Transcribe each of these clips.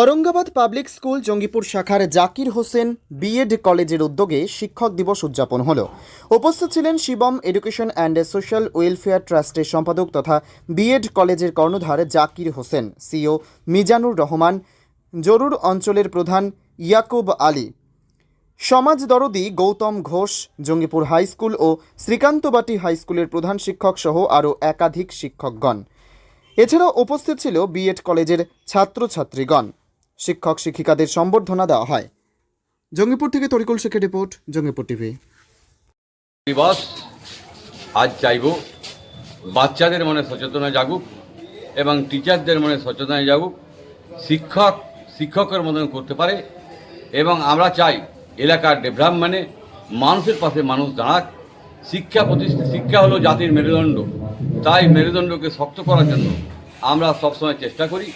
Aurangabad public school, Jangipur শাখার Zakir Hossain B Ed কলেজের উদ্যোগে শিক্ষক দিবস উদযাপন হল। উপস্থিত ছিলেন Shivam education and social welfare ট্রাস্টের সম্পাদক তথা বিএড কলেজের কর্ণধার জাকির হোসেন সিও মিজানুর রহমান, জরুর অঞ্চলের প্রধান ইয়াকুব আলী, সমাজ দরদি গৌতম ঘোষ, জঙ্গিপুর হাই স্কুল ও শ্রীকান্তবাটি হাই স্কুলের প্রধান শিক্ষক সহ আরও একাধিক শিক্ষকগণ। এছাড়াও উপস্থিত ছিল বিএড কলেজের ছাত্রছাত্রীগণ। শিক্ষক শিক্ষিকাদের সম্বর্ধনা দেওয়া হয়। জঙ্গিপুর থেকে তরিকুল শেখের রিপোর্ট, জঙ্গিপুর টিভি। দিবস, আজ চাইব বাচ্চাদের মনে সচেতনা জাগুক এবং টিচারদের মনে সচেতনা জাগুক, শিক্ষক শিক্ষকের মতন করতে পারে এবং আমরা চাই এলাকার ডেভেলপমেন্টে মানুষের পাশে মানুষ দাঁড়াক। শিক্ষা প্রতিষ্ঠা শিক্ষা হলো জাতির মেরুদণ্ড। তাই মেরুদণ্ডকে শক্ত করার জন্য আমরা সবসময় চেষ্টা করি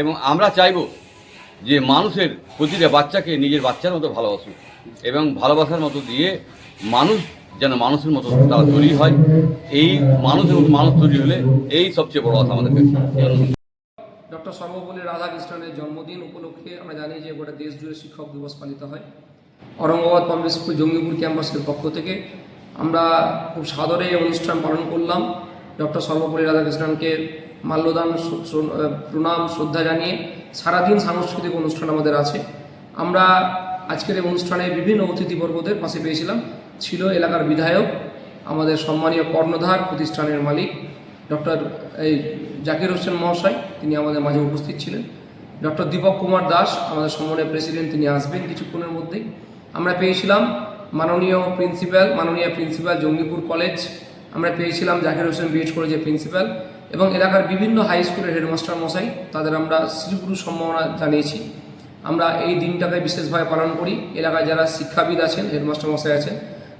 এবং আমরা চাইব যে মানুষের প্রতিটা বাচ্চাকে নিজের বাচ্চার মতো ভালোবাসুক এবং ভালোবাসার মতো দিয়ে মানুষ যেন মানুষের মতো তারা তৈরি হয়, এই মানুষের মতো মানুষ তৈরি হলে এই সবচেয়ে বড় কথা আমাদের কাছে। ডক্টর সর্বপল্লী রাধাকৃষ্ণনের জন্মদিন উপলক্ষে আমরা জানি যে গোটা দেশ জুড়ে শিক্ষক দিবস পালিত হয়। ঔরঙ্গাবাদ পাবলিক স্কুল জঙ্গিপুর ক্যাম্পাসের পক্ষ থেকে আমরা খুব সাদরে অনুষ্ঠান পালন করলাম। ডক্টর সর্বপল্লী রাধাকৃষ্ণনকে মাল্যদান প্রণাম, শ্রদ্ধা জানিয়ে সারাদিন সাংস্কৃতিক অনুষ্ঠান আমাদের আছে। আমরা আজকের এই অনুষ্ঠানে বিভিন্ন অতিথিবর্গদের পাশে পেয়েছিলাম। ছিল এলাকার বিধায়ক, আমাদের সম্মানীয় কর্ণধার প্রতিষ্ঠানের মালিক, ডক্টর, এই জাকির হোসেন মহাশয়, তিনি আমাদের মাঝে উপস্থিত ছিলেন। ডক্টর দীপক কুমার দাস, আমাদের সম্মানের প্রেসিডেন্ট, তিনি আসবেন কিছুক্ষণের মধ্যেই। আমরা পেয়েছিলাম মাননীয় প্রিন্সিপাল মাননীয় প্রিন্সিপাল জঙ্গিপুর কলেজ আমরা পেয়েছিলাম জাকির হোসেন বিএড কলেজের প্রিন্সিপাল এবং এলাকার বিভিন্ন হাই স্কুলের হেডমাস্টার মশাই তাদের আমরা শ্রীগুরু সম্ভাবনা জানিয়েছি। আমরা এই দিনটাকে বিশেষভাবে পালন করি। এলাকায় যারা শিক্ষাবিদ আছেন হেডমাস্টার মশাই আছেন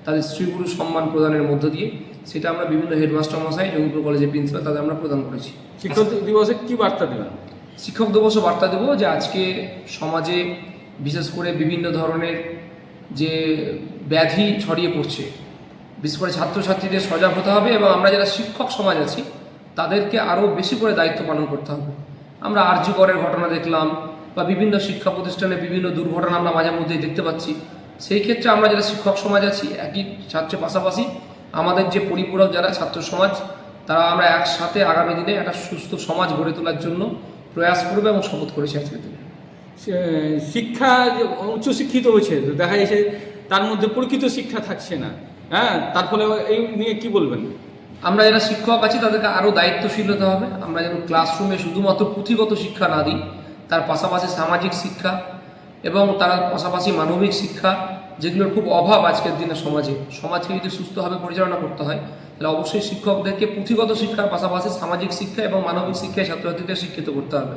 তাদের শ্রীগুরু সম্মান প্রদানের মধ্য দিয়ে সেটা আমরা বিভিন্ন হেডমাস্টার মশাই জঙ্গিপুর কলেজের প্রিন্সিপাল তাদের আমরা প্রদান করেছি। শিক্ষক দিবসে কি বার্তা দেবেন? শিক্ষক দিবসও বার্তা দেবো যে আজকে সমাজে বিশেষ করে বিভিন্ন ধরনের যে ব্যাধি ছড়িয়ে পড়ছে বিশেষ করে ছাত্রছাত্রীদের সজাগ হতে হবে এবং আমরা যারা শিক্ষক সমাজ আছি, তাদেরকে আরও বেশি করে দায়িত্ব পালন করতে হবে। আমরা আরজি করের ঘটনা দেখলাম বা বিভিন্ন শিক্ষা প্রতিষ্ঠানে বিভিন্ন দুর্ঘটনা আমরা মাঝে মধ্যেই দেখতে পাচ্ছি। সেই ক্ষেত্রে আমরা যারা শিক্ষক সমাজ আছি, একই ছাত্রের পাশাপাশি আমাদের যে পরিপূরক যারা ছাত্র সমাজ, তারা আমরা একসাথে আগামী দিনে একটা সুস্থ সমাজ গড়ে তোলার জন্য প্রয়াস করবে এবং শপথ করেছি আজকের দিনে। শিক্ষা উচ্চশিক্ষিত হয়েছে দেখা যাচ্ছে তার মধ্যে প্রকৃত শিক্ষা থাকছে না। হ্যাঁ তার ফলে এই নিয়ে কি বলবেন? আমরা যারা শিক্ষক আছি, তাদেরকে আরও দায়িত্বশীল হতে হবে। আমরা যেন ক্লাসরুমে শুধুমাত্র পুঁথিগত শিক্ষা না দিই, তার পাশাপাশি সামাজিক শিক্ষা এবং তার পাশাপাশি মানবিক শিক্ষা, যেগুলোর খুব অভাব আজকের দিনে সমাজে। সমাজকে যদি সুস্থভাবে পরিচালনা করতে হয়, তাহলে অবশ্যই শিক্ষকদেরকে পুঁথিগত শিক্ষার পাশাপাশি সামাজিক শিক্ষা এবং মানবিক শিক্ষায় ছাত্রছাত্রীদের শিক্ষিত করতে হবে।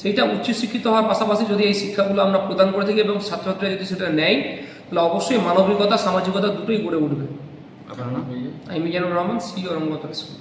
সেইটা উচ্চশিক্ষিত হওয়ার পাশাপাশি যদি এই শিক্ষাগুলো আমরা প্রদান করে থাকি এবং ছাত্রছাত্রীরা যদি সেটা নেয় তাহলে অবশ্যই মানবিকতা সামাজিকতা দুটোই গড়ে উঠবে? আমি মিজানুর রহমান সি রঙ্গত স্কুল